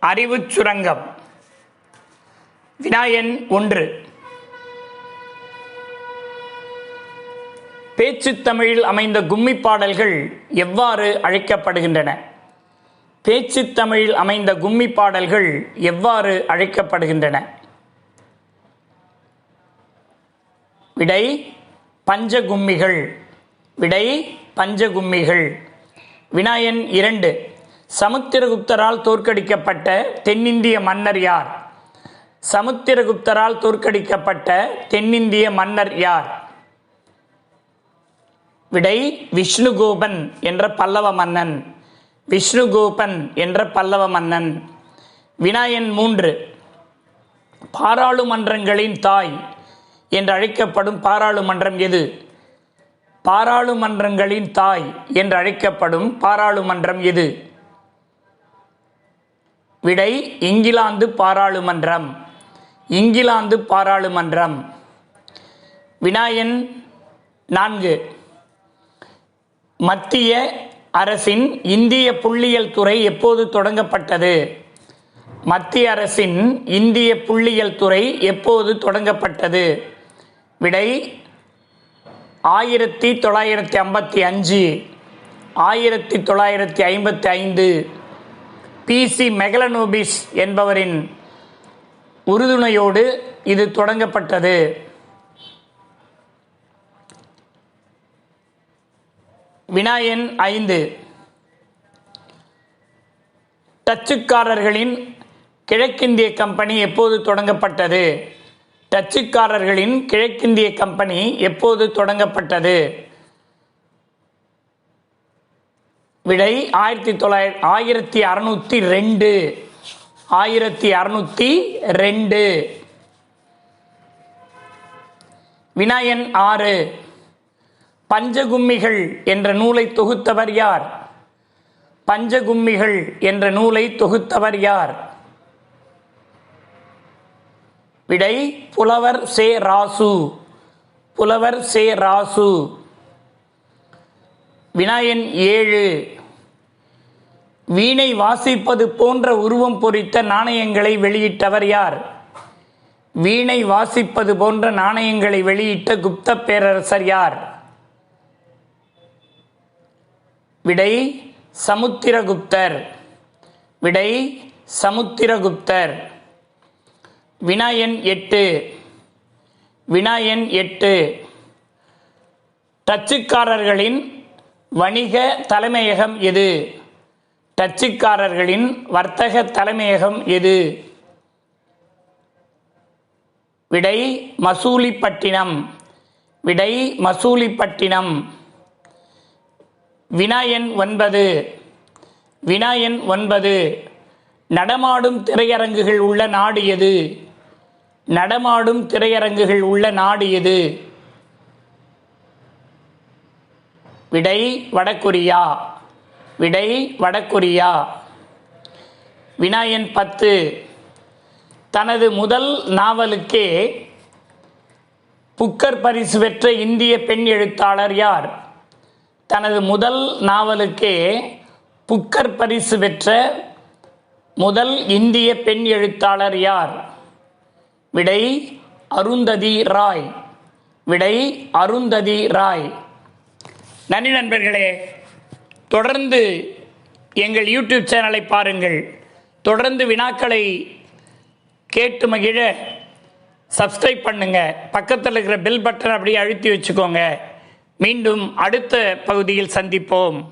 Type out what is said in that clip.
அறிவுச் சுரங்கம். வினாயன் ஒன்று. பேச்சு தமிழில் அமைந்த கும்மி பாடல்கள் எவ்வாறு அழைக்கப்படுகின்றன? பேச்சு தமிழில் அமைந்த கும்மி பாடல்கள் எவ்வாறு அழைக்கப்படுகின்றன? விடை பஞ்சகும்மிகள். விடை பஞ்சகும்மிகள். வினாயன் இரண்டு. சமுத்திரகுப்தரால் தோற்கடிக்கப்பட்ட தென்னிந்திய மன்னர் யார்? சமுத்திரகுப்தரால் தோற்கடிக்கப்பட்ட தென்னிந்திய மன்னர் யார்? விடை விஷ்ணுகோபன் என்ற பல்லவ மன்னன். விஷ்ணுகோபன் என்ற பல்லவ மன்னன். வினாயன் மூன்று. பாராளுமன்றங்களின் தாய் என்று அழைக்கப்படும் பாராளுமன்றம் எது? பாராளுமன்றங்களின் தாய் என்று அழைக்கப்படும் பாராளுமன்றம் எது? விடை இங்கிலாந்து பாராளுமன்றம். இங்கிலாந்து பாராளுமன்றம். வினாயன் நான்கு. மத்திய அரசின் இந்திய புள்ளியியல் துறை எப்போது தொடங்கப்பட்டது? மத்திய அரசின் இந்திய புள்ளியியல் துறை எப்போது தொடங்கப்பட்டது? விடை ஆயிரத்தி தொள்ளாயிரத்தி ஐம்பத்தி அஞ்சு. ஆயிரத்தி தொள்ளாயிரத்தி ஐம்பத்தி ஐந்து. பிசி மெகலனூபிஸ் என்பவரின் உறுதுணையோடு இது தொடங்கப்பட்டது. வினாயன் ஐந்து. டச்சுக்காரர்களின் கிழக்கிந்திய கம்பெனி எப்போது தொடங்கப்பட்டது? டச்சுக்காரர்களின் கிழக்கிந்திய கம்பெனி எப்போது தொடங்கப்பட்டது? விடை ஆயிரத்தி தொள்ளாயிரத்தி ஆயிரத்தி அறுநூத்தி ரெண்டு. ஆயிரத்தி அறுநூத்தி ரெண்டு. வினாயன் ஆறு. பஞ்சகும்மிகள் என்ற நூலை தொகுத்தவர் யார்? பஞ்சகும்மிகள் என்ற நூலை தொகுத்தவர் யார்? விடை புலவர் சே ராசு. புலவர் சே ராசு. வினாயன் ஏழு. வீணை வாசிப்பது போன்ற உருவம் பொறித்த நாணயங்களை வெளியிட்டவர் யார்? வீணை வாசிப்பது போன்ற நாணயங்களை வெளியிட்ட குப்த பேரரசர் யார்? விடை சமுத்திரகுப்தர். விடை சமுத்திரகுப்தர். வினாயன் எட்டு. வினாயன் எட்டு. டச்சுக்காரர்களின் வணிக தலைமையகம் எது? டச்சுக்காரர்களின் வர்த்தக தலைமையகம் எது? விடை மசூலிப்பட்டினம். விடை மசூலிப்பட்டினம். வினாயன் ஒன்பது. வினாயன் ஒன்பது. நடமாடும் திரையரங்குகள் உள்ள நாடு எது? நடமாடும் திரையரங்குகள் உள்ள நாடு எது? விடை வடகொரியா. விடை வடகொரியா. வினாயன் பத்து. தனது முதல் நாவலுக்கே புக்கர் பரிசு பெற்ற இந்திய பெண் எழுத்தாளர் யார்? தனது முதல் நாவலுக்கே புக்கர் பரிசு பெற்ற முதல் இந்திய பெண் எழுத்தாளர் யார்? விடை அருந்ததி ராய். விடை அருந்ததி ராய். நன்றி நண்பர்களே. தொடர்ந்து எங்கள் யூடியூப் சேனலை பாருங்கள். தொடர்ந்து வினாக்களை கேட்டு மகிழ சப்ஸ்கிரைப் பண்ணுங்க. பக்கத்தில் இருக்கிற பெல் பட்டன் அப்படியே அழுத்தி வச்சுக்கோங்க. மீண்டும் அடுத்த பகுதியில் சந்திப்போம்.